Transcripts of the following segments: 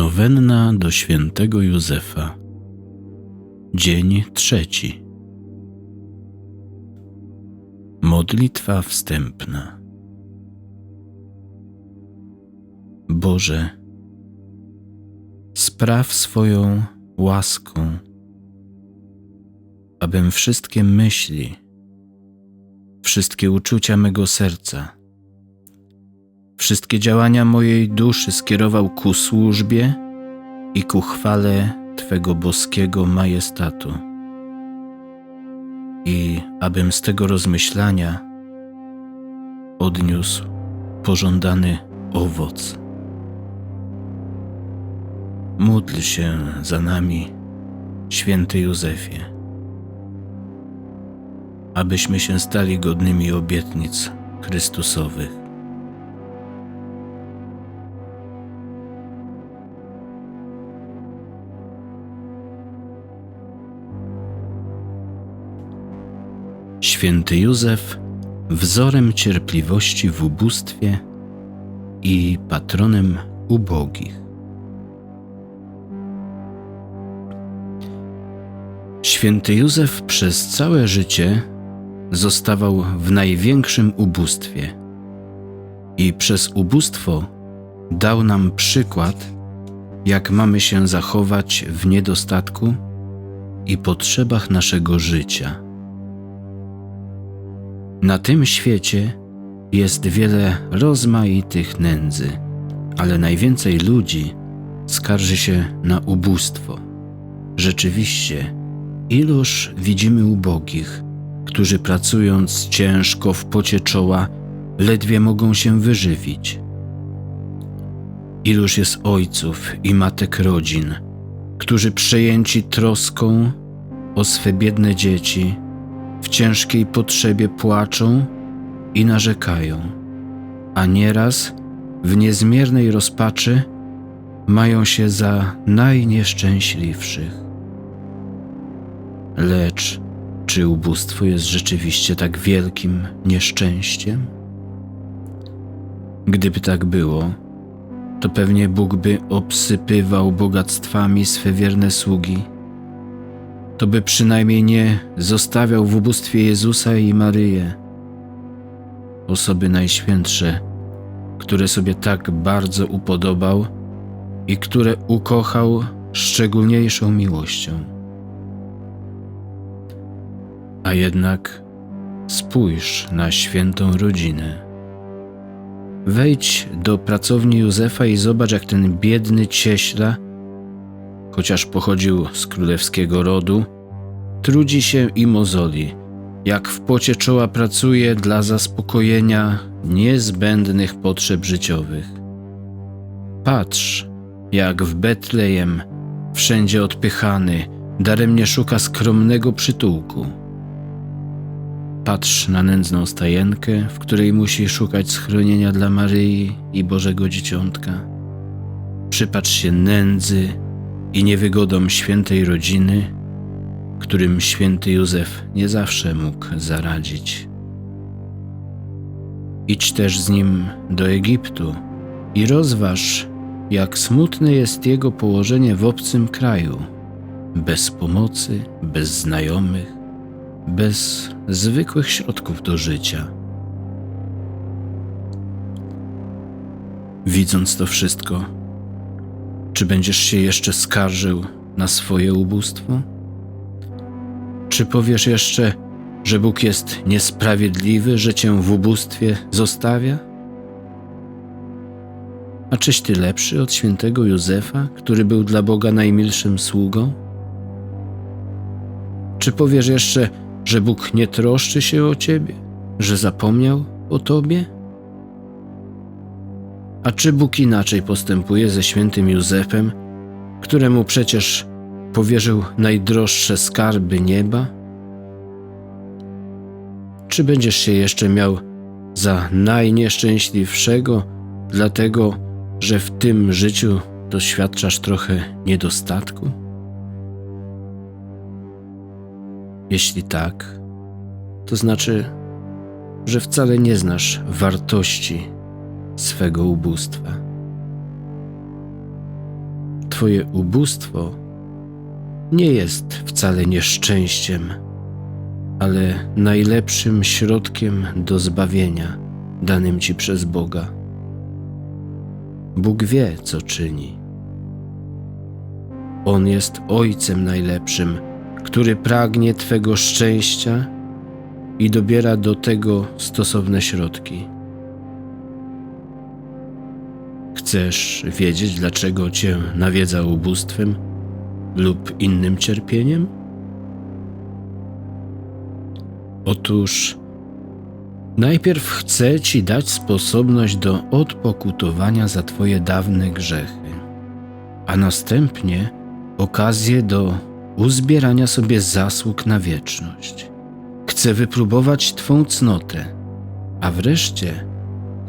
Nowenna do świętego Józefa. Dzień trzeci. Modlitwa wstępna. Boże, spraw swoją łaską, abym wszystkie myśli, wszystkie uczucia mego serca, wszystkie działania mojej duszy skierował ku służbie i ku chwale Twego boskiego majestatu. I abym z tego rozmyślania odniósł pożądany owoc. Módl się za nami, święty Józefie, abyśmy się stali godnymi obietnic Chrystusowych. Święty Józef, wzorem cierpliwości w ubóstwie i patronem ubogich. Święty Józef przez całe życie zostawał w największym ubóstwie i przez ubóstwo dał nam przykład, jak mamy się zachować w niedostatku i potrzebach naszego życia. Na tym świecie jest wiele rozmaitych nędzy, ale najwięcej ludzi skarży się na ubóstwo. Rzeczywiście, iloż widzimy ubogich, którzy pracując ciężko w pocie czoła, ledwie mogą się wyżywić. Iluż jest ojców i matek rodzin, którzy przejęci troską o swe biedne dzieci, w ciężkiej potrzebie płaczą i narzekają, a nieraz w niezmiernej rozpaczy mają się za najnieszczęśliwszych. Lecz czy ubóstwo jest rzeczywiście tak wielkim nieszczęściem? Gdyby tak było, to pewnie Bóg by obsypywał bogactwami swe wierne sługi to by przynajmniej nie zostawiał w ubóstwie Jezusa i Maryję, osoby najświętsze, które sobie tak bardzo upodobał i które ukochał szczególniejszą miłością. A jednak spójrz na świętą rodzinę. Wejdź do pracowni Józefa i zobacz, jak ten biedny cieśla chociaż pochodził z królewskiego rodu, trudzi się i mozoli, jak w pocie czoła pracuje dla zaspokojenia niezbędnych potrzeb życiowych. Patrz, jak w Betlejem, wszędzie odpychany, daremnie szuka skromnego przytułku. Patrz na nędzną stajenkę, w której musi szukać schronienia dla Maryi i Bożego Dzieciątka. Przypatrz się nędzy, i niewygodom świętej rodziny, którym święty Józef nie zawsze mógł zaradzić. Idź też z nim do Egiptu i rozważ, jak smutne jest jego położenie w obcym kraju, bez pomocy, bez znajomych, bez zwykłych środków do życia. Widząc to wszystko, czy będziesz się jeszcze skarżył na swoje ubóstwo? Czy powiesz jeszcze, że Bóg jest niesprawiedliwy, że cię w ubóstwie zostawia? A czyś ty lepszy od świętego Józefa, który był dla Boga najmilszym sługą? Czy powiesz jeszcze, że Bóg nie troszczy się o ciebie, że zapomniał o tobie? A czy Bóg inaczej postępuje ze świętym Józefem, któremu przecież powierzył najdroższe skarby nieba? Czy będziesz się jeszcze miał za najnieszczęśliwszego, dlatego że w tym życiu doświadczasz trochę niedostatku? Jeśli tak, to znaczy, że wcale nie znasz wartości swego ubóstwa. Twoje ubóstwo nie jest wcale nieszczęściem, ale najlepszym środkiem do zbawienia danym Ci przez Boga. Bóg wie, co czyni. On jest Ojcem najlepszym, który pragnie Twego szczęścia i dobiera do tego stosowne środki. Chcesz wiedzieć, dlaczego Cię nawiedza ubóstwem lub innym cierpieniem? Otóż najpierw chcę Ci dać sposobność do odpokutowania za Twoje dawne grzechy, a następnie okazję do uzbierania sobie zasług na wieczność. Chcę wypróbować Twą cnotę, a wreszcie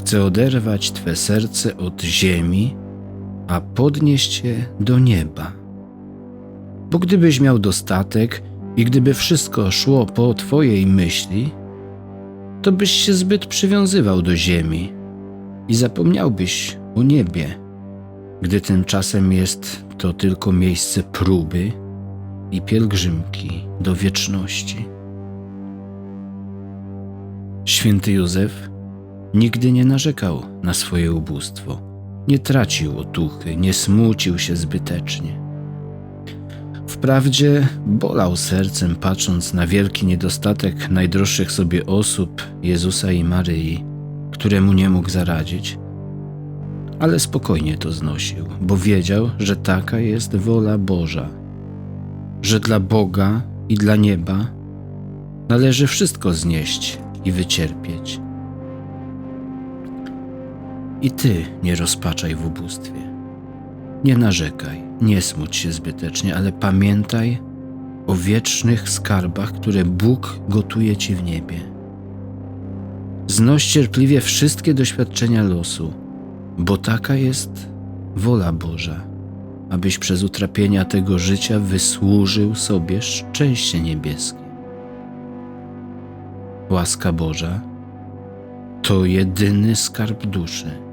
chcę oderwać Twe serce od ziemi, a podnieść je do nieba. Bo gdybyś miał dostatek i gdyby wszystko szło po Twojej myśli, to byś się zbyt przywiązywał do ziemi i zapomniałbyś o niebie, gdy tymczasem jest to tylko miejsce próby i pielgrzymki do wieczności. Święty Józef nigdy nie narzekał na swoje ubóstwo, nie tracił otuchy, nie smucił się zbytecznie. Wprawdzie bolał sercem, patrząc na wielki niedostatek najdroższych sobie osób Jezusa i Maryi, któremu nie mógł zaradzić, ale spokojnie to znosił, bo wiedział, że taka jest wola Boża, że dla Boga i dla nieba należy wszystko znieść i wycierpieć. I ty nie rozpaczaj w ubóstwie. Nie narzekaj, nie smuć się zbytecznie, ale pamiętaj o wiecznych skarbach, które Bóg gotuje ci w niebie. Znoś cierpliwie wszystkie doświadczenia losu, bo taka jest wola Boża, abyś przez utrapienia tego życia wysłużył sobie szczęście niebieskie. Łaska Boża to jedyny skarb duszy.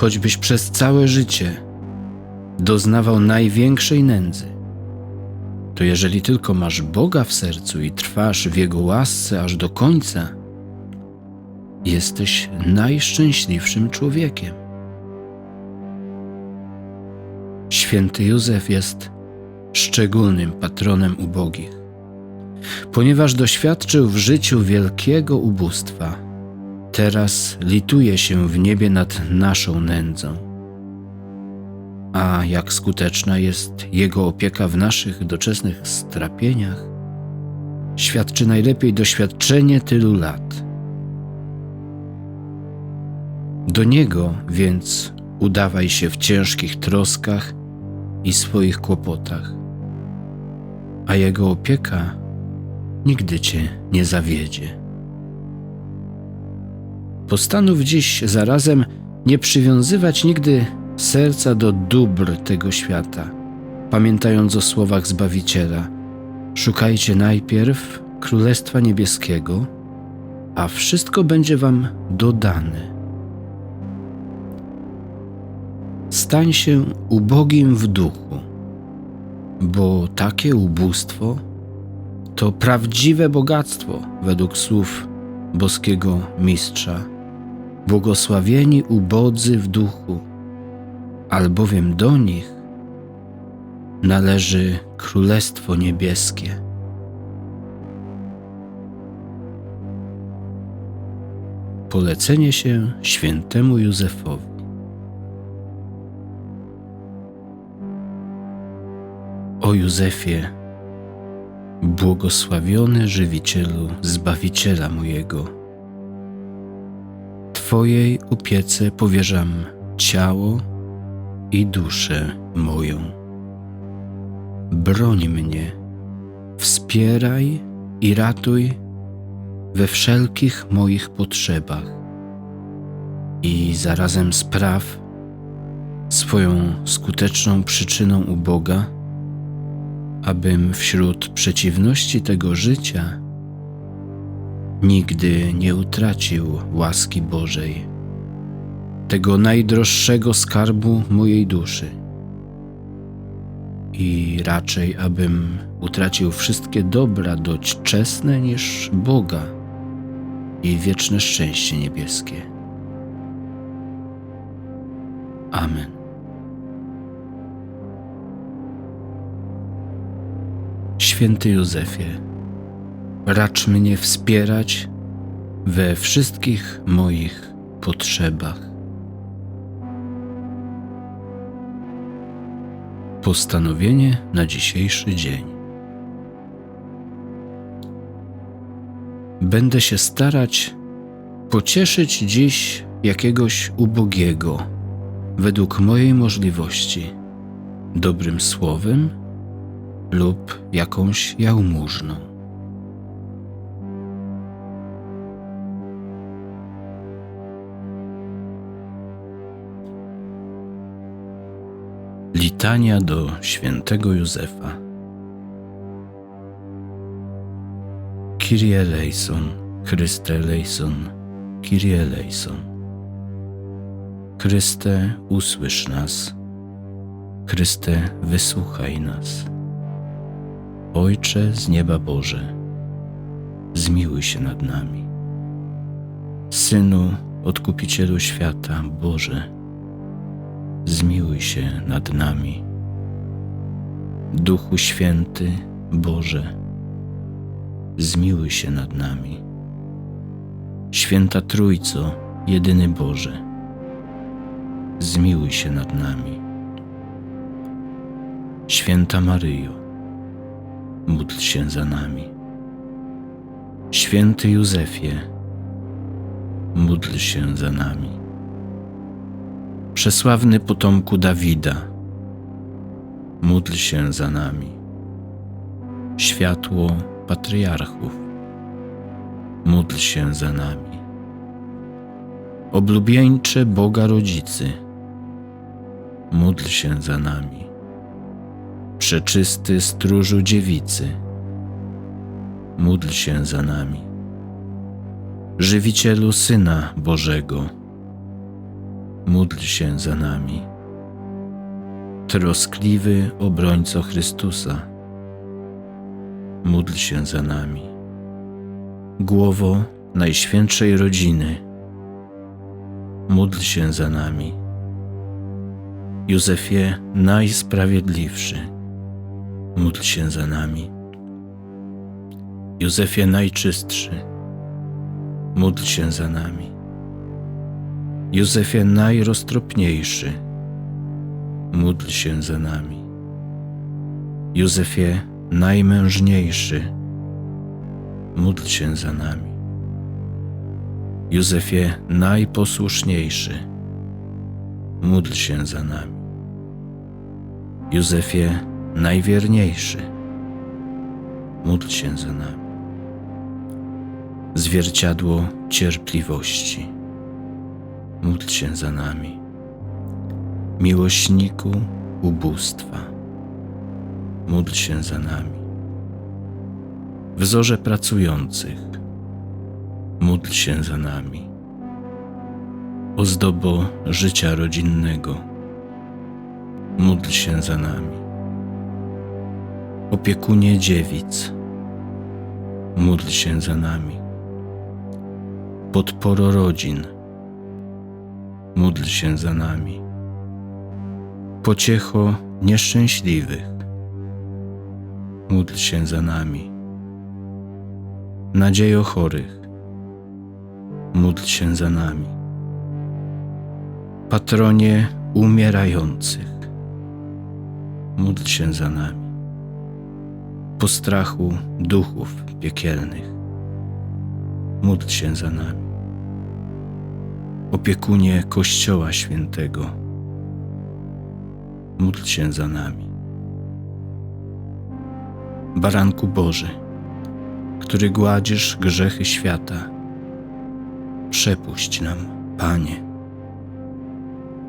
Choćbyś przez całe życie doznawał największej nędzy, to jeżeli tylko masz Boga w sercu i trwasz w Jego łasce aż do końca, jesteś najszczęśliwszym człowiekiem. Święty Józef jest szczególnym patronem ubogich, ponieważ doświadczył w życiu wielkiego ubóstwa. Teraz lituje się w niebie nad naszą nędzą. A jak skuteczna jest Jego opieka w naszych doczesnych strapieniach, świadczy najlepiej doświadczenie tylu lat. Do Niego więc udawaj się w ciężkich troskach i swoich kłopotach, a Jego opieka nigdy Cię nie zawiedzie. Postanów dziś zarazem nie przywiązywać nigdy serca do dóbr tego świata, pamiętając o słowach Zbawiciela: Szukajcie najpierw Królestwa Niebieskiego, a wszystko będzie Wam dodane. Stań się ubogim w duchu, bo takie ubóstwo to prawdziwe bogactwo według słów boskiego mistrza. Błogosławieni ubodzy w duchu, albowiem do nich należy Królestwo Niebieskie. Polecenie się świętemu Józefowi. O Józefie, błogosławiony żywicielu Zbawiciela mojego. Twojej opiece powierzam ciało i duszę moją. Broń mnie, wspieraj i ratuj we wszelkich moich potrzebach i zarazem spraw swoją skuteczną przyczyną u Boga abym wśród przeciwności tego życia nigdy nie utracił łaski Bożej. tego najdroższego skarbu mojej duszy. I raczej, abym utracił wszystkie dobra dość czesne niż Boga i wieczne szczęście niebieskie. Amen. Święty Józefie, racz mnie wspierać we wszystkich moich potrzebach. Postanowienie na dzisiejszy dzień. Będę się starać pocieszyć dziś jakiegoś ubogiego według mojej możliwości, dobrym słowem lub jakąś jałmużną. Litania do świętego Józefa. Kyrie eleison, Chryste eleison, Kyrie eleison. Chryste, usłysz nas. Chryste, wysłuchaj nas. Ojcze z nieba Boże, zmiłuj się nad nami. Synu, Odkupicielu świata, Boże, zmiłuj się nad nami. Duchu Święty, Boże, zmiłuj się nad nami. Święta Trójco, jedyny Boże, zmiłuj się nad nami. Święta Maryjo, módl się za nami. Święty Józefie, módl się za nami. Przesławny potomku Dawida, módl się za nami. Światło patriarchów, módl się za nami. Oblubieńcze Boga Rodzicy, módl się za nami. Przeczysty stróżu dziewicy, módl się za nami. Żywicielu Syna Bożego, módl się za nami. Troskliwy obrońco Chrystusa, módl się za nami. Głowo Najświętszej Rodziny, módl się za nami. Józefie Najsprawiedliwszy, módl się za nami. Józefie Najczystszy, módl się za nami. Józefie Najroztropniejszy, módl się za nami. Józefie Najmężniejszy, módl się za nami. Józefie Najposłuszniejszy, módl się za nami. Józefie Najwierniejszy, módl się za nami. Zwierciadło cierpliwości, módl się za nami. Miłośniku ubóstwa, módl się za nami. Wzorze pracujących, módl się za nami. Ozdobo życia rodzinnego, módl się za nami. Opiekunie dziewic, módl się za nami. Podporo rodzin, módl się za nami. Pociecho nieszczęśliwych, módl się za nami. Nadziejo chorych, módl się za nami. Patronie umierających, módl się za nami. Postrachu duchów piekielnych, módl się za nami. Opiekunie Kościoła Świętego, módl się za nami. Baranku Boży, który gładzisz grzechy świata, przepuść nam, Panie.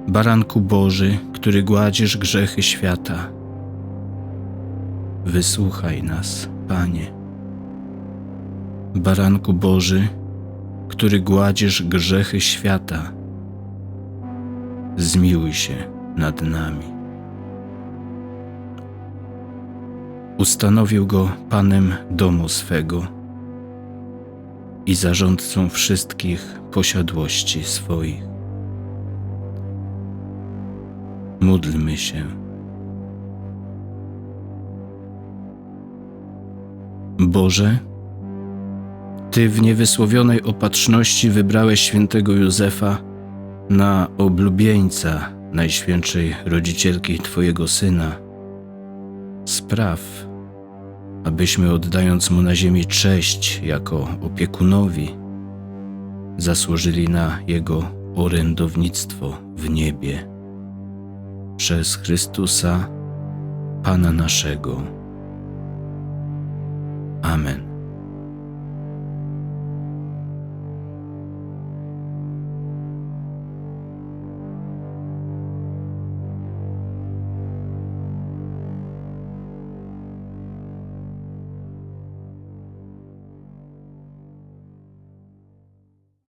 Baranku Boży, który gładzisz grzechy świata, wysłuchaj nas, Panie. Baranku Boży, który gładzisz grzechy świata, zmiłuj się nad nami. Ustanowił go panem domu swego i zarządcą wszystkich posiadłości swoich. Módlmy się. Boże, Ty w niewysłowionej opatrzności wybrałeś świętego Józefa na oblubieńca Najświętszej Rodzicielki Twojego Syna. Spraw, abyśmy oddając Mu na ziemi cześć jako opiekunowi, zasłużyli na Jego orędownictwo w niebie. Przez Chrystusa, Pana naszego. Amen.